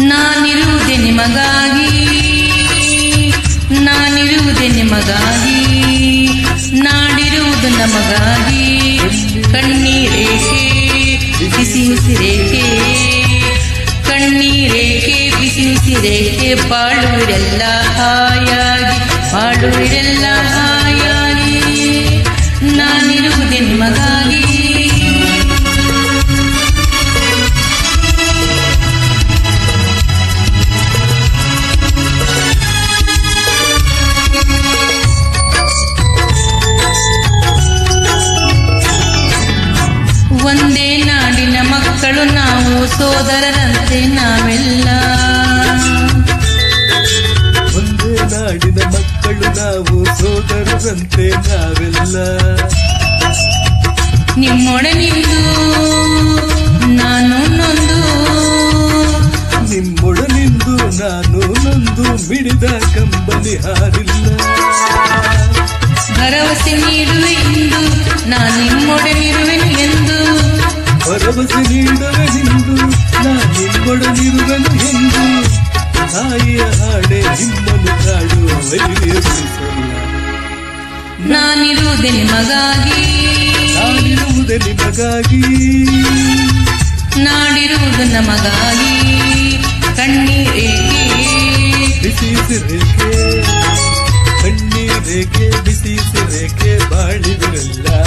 ನಾನಿರುವುದೇ ನಿಮಗಾಗಿ. ನಾನಿರುವುದೇ ನಿಮಗಾಗಿ. ನಾಡಿರುವುದು ನಮಗಾಗಿ. ಕಣ್ಣೀರೇಕೆ ಬಿಸಿ ಉಸಿರೇಕೆ. ಕಣ್ಣೀರೇಕೆ ಬಿಸಿ ಉಸಿರೇಕೆ. ಬಾಳುವಿರೆಲ್ಲ ಹಾಯಾಗಿ ಬಾಳುವಿರೆಲ್ಲ ಒಂದೇ ನಾಡಿನ ಮಕ್ಕಳು ನಾವು ಸೋದರರಂತೆ ನಾವೆಲ್ಲ. ಒಂದೇ ನಾಡಿನ ಮಕ್ಕಳು ನಾವು ಸೋದರರಂತೆ ನಾವೆಲ್ಲ. ನಿಮ್ಮೊಡನಿಂದು ನಾನು ನೊಂದು. ನಿಮ್ಮೊಡನಿಂದು ನಾನು ನೊಂದು ಬಿಡಿದ ಕಂಬಲಿ ಹಾರಿಲ್ಲ. ಭರವಸೆ ನೀಡುವೆ ಇಂದು ನಾನು ಭರವಸೆ ನೀಡುವೆನೆಂದು ನಾ ನಿಮ್ಮೊಡನಿರುವೆನು ಎಂದು. ತಾಯಿಯ ಹಾಡೆ ನಿಮ್ಮನ್ನು ಕಾಡುವ ನಾನಿರುವುದೇ ನಿಮಗಾಗಿ. ನಾನಿರುವುದೇ ನಿಮಗಾಗಿ. ನಾಡಿರುವುದು ನಮಗಾಗಿ. ಕಣ್ಣೀರೇಕೆ ಬಿಸಿ ಸಿರೇಕೆ ಕಣ್ಣೀರೇಕೆ